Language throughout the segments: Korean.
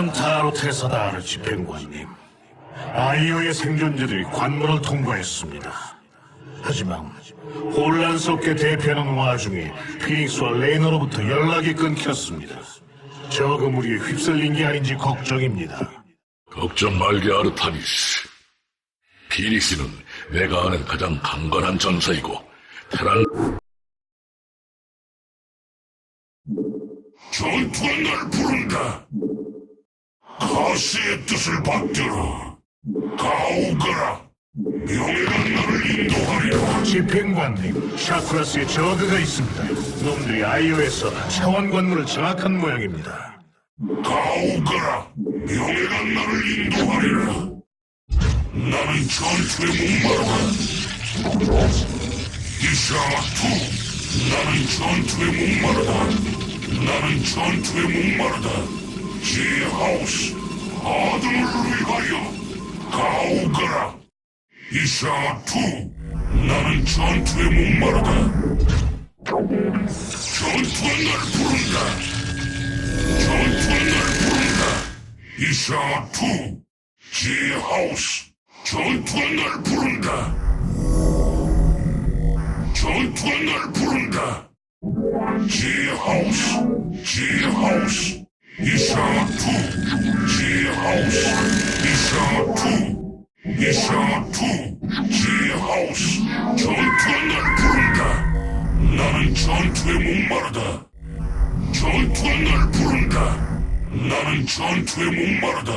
나는 타로테사다 아르 집행관님. 아이오의 생존자들이 관문을 통과했습니다. 하지만 혼란스럽게 대피하는 와중에 피닉스와 레이너로부터 연락이 끊겼습니다. 저 그물이 휩쓸린 게 아닌지 걱정입니다. 걱정 말게 아르타니스. 피닉스는 내가 아는 가장 강건한 전사이고 테란 전투가 날 부른다. 가스의 뜻을 받들어. 가오거라. 명예가 나를 인도하리라. 집행관님, 샤쿠라스에 저그가 있습니다. 놈들이 아이오에서 차원 관문을 장악한 모양입니다. 가오거라. 명예가 나를 인도하리라. 나는 전투에 목마르다. 이샤투. 나는 전투에 목마르다. 나는 전투에 목마르다. 지하우스. 아들을 위하여. 가오거라. 이샤투. 나는 전투에 목마르다. 전투가 날 부른다. 전투가 날 부른다. 이샤투. 지하우스. 전투가 날 부른다. 전투가 날 부른다. 지하우스. 지하우스. 이샤투. 지하우스. 이샤투. 이샤투. 지하우스. 전투가 날 부른다. 나는 전투에 목마르다. 전투가 날 부른다. 나는 전투에 목마르다.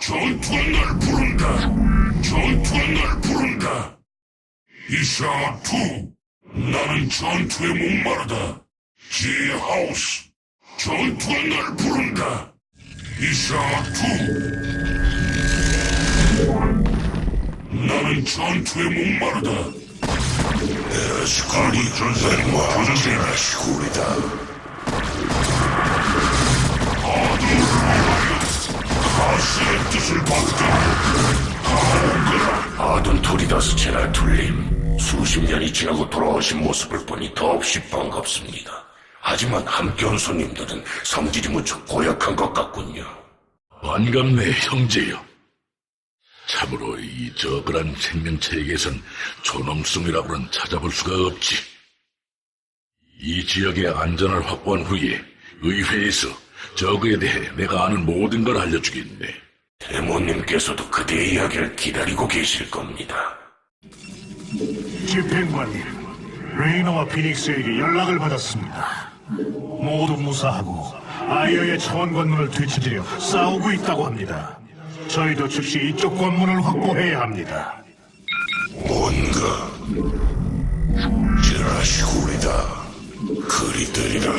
전투가 날 부른다. 전투가 날 부른다. 이샤투. 나는 전투에 목마르다. 지하우스. 전투가 날 부른다. 이샤투. 나는 전투에 목마르다. 에라시카리 전사님과 에라시쿠리다. 가스의 뜻을 받들어. 아둔 토리다스 제랄 둘림 수십 년이 지나고 돌아오신 모습을 보니 더없이 반갑습니다. 하지만 함께 온 손님들은 성질이 무척 고약한 것 같군요. 반갑네 형제여. 참으로 이 저그란 생명체에게선 존엄성이라고는 찾아볼 수가 없지. 이 지역의 안전을 확보한 후에 의회에서 저그에 대해 내가 아는 모든 걸 알려주겠네. 대모님께서도 그대의 이야기를 기다리고 계실 겁니다. 집행관님, 레이너와 피닉스에게 연락을 받았습니다. 모두 무사하고 아이오의 차원 관문을 되찾으려 싸우고 있다고 합니다. 저희도 즉시 이쪽 관문을 확보해야 합니다. 뭔가 제라시쿨이다. 그리들이라.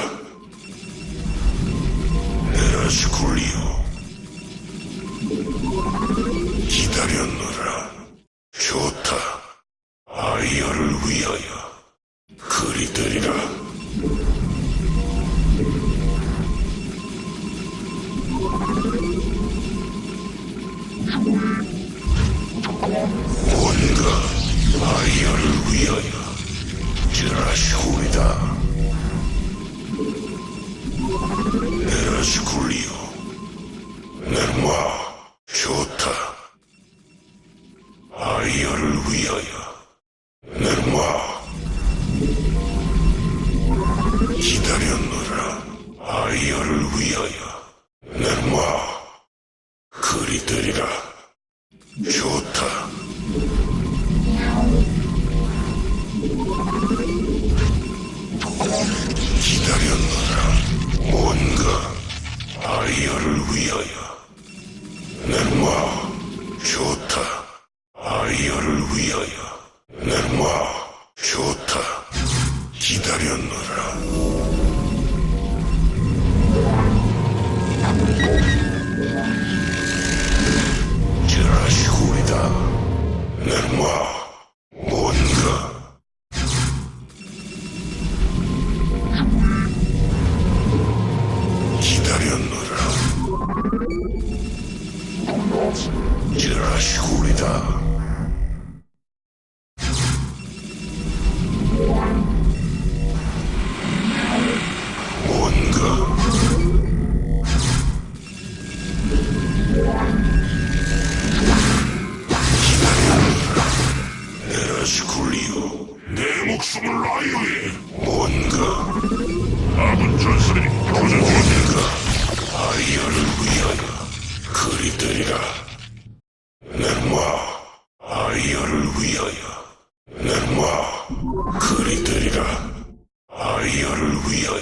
에라시쿨리오. 기다렸노라. 좋다. 아이어를 위하여. 그리들이라. 기다렸노라. 제라시쿨이다. 넬마 나를 위하여.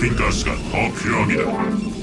ピンカーしか補給だ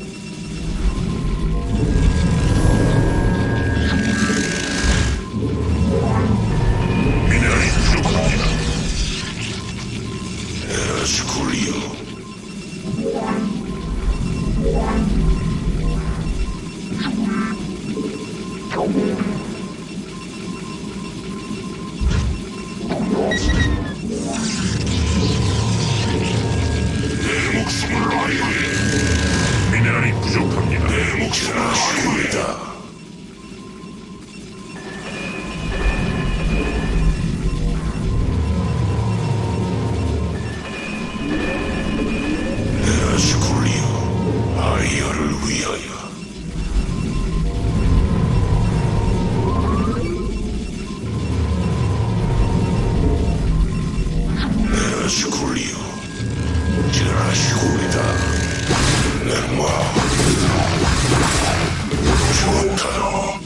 Rio. Tirasz kulita. Nerma. Shuntaro.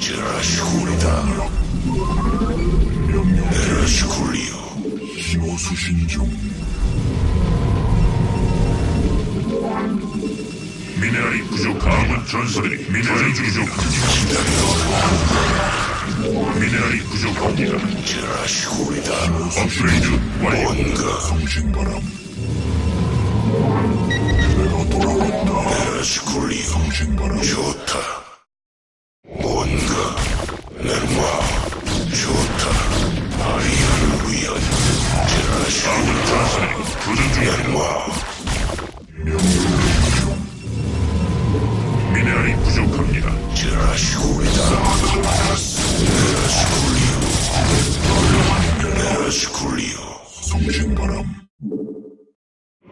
Tirasz kulita. Tirasz kulio. Himosu Shinjung. 미네랄이 부족함은 전설이 미네랄이 부족합니다. 기다려. 미네랄이 부족합니다. 잘하시고이다. 업그레이드 완료. 뭔가 성신바람. 내가 돌아왔다. 잘하시고이 성신바람. 좋다. 쿨리어 송신바람.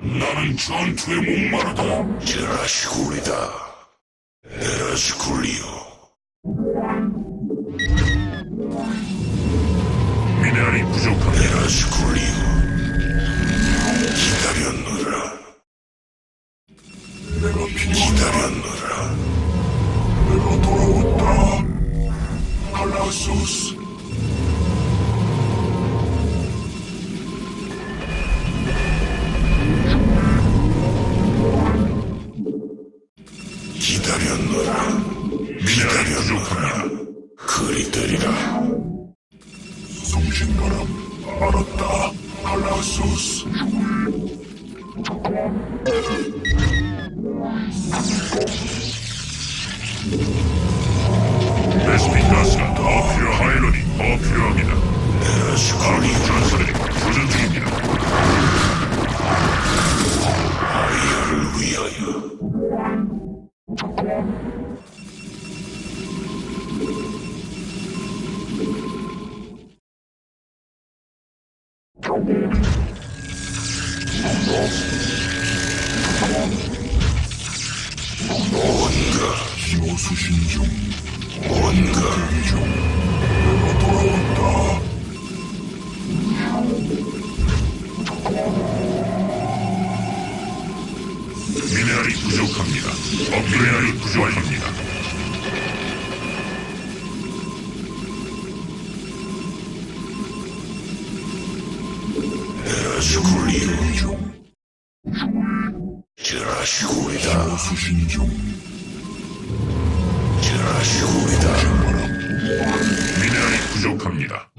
나는 전투에 목마르다. 제라시쿨이다. 에라시쿨리오. 미네랄이 부족한 에라시쿨리오. 부족합니다. 업그레이드이 부족합니다. 중. 제라시쿨이다. 미네랄이 부족합니다.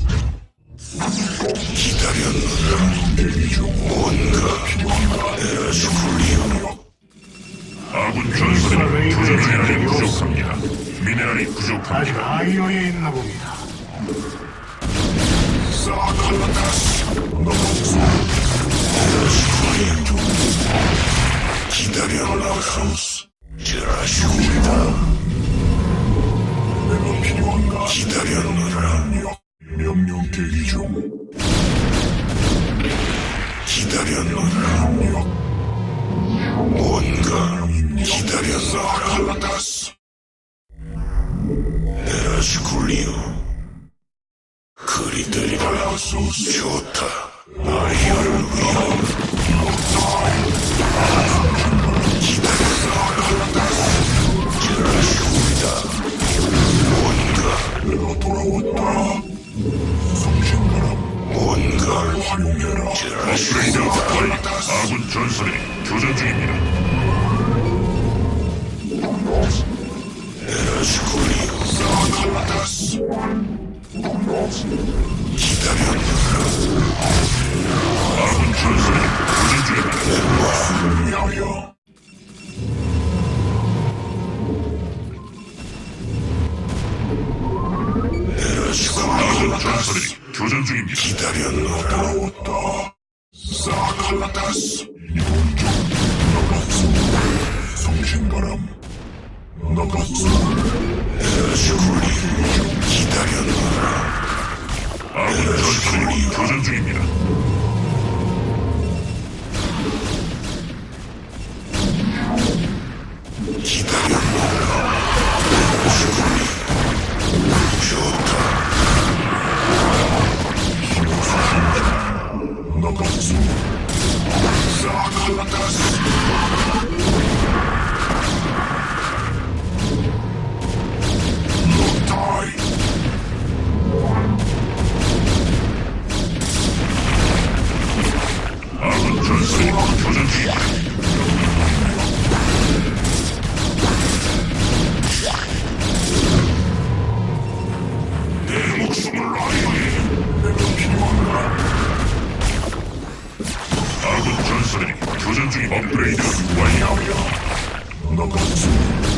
아직 부족합니다. 아이어에 있나 봅니다. 기다렸노라. 제라시 에라스쿨리오. 그리들이라 좋다. 아이어를 위하여. 내가 돌아왔다. 성신가람 뭔가 활용해라. 완료. 아군 전선이 교전 중입니다. 중입니다. 기다렸노라. 돌아왔다. 사칼라타스. 이번 중 나가츠. 성신가람. 나가츠. 기다렸노라. 아군 전선이 교전 중입니다. 완료. 나가츠. 이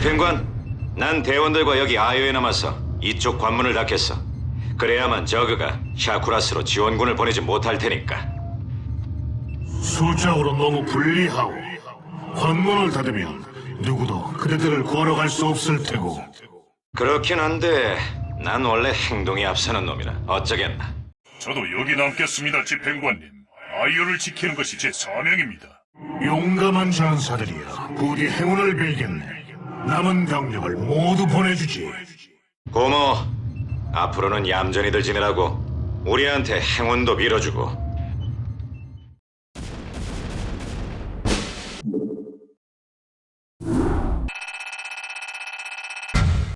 집행관, 난 대원들과 여기 아이오에 남아서 이쪽 관문을 닫겠어. 그래야만 저그가 샤쿠라스로 지원군을 보내지 못할 테니까. 숫자로 너무 불리하오. 관문을 닫으면 누구도 그대들을 걸어갈 수 없을 테고. 그렇긴 한데 난 원래 행동이 앞서는 놈이라 어쩌겠나. 저도 여기 남겠습니다, 집행관님. 아이오를 지키는 것이 제 사명입니다. 용감한 전사들이여, 부디 행운을 빌겠네. 남은 병력을 모두 보내주지. 고모, 앞으로는 얌전히들 지내라고 우리한테 행운도 빌어주고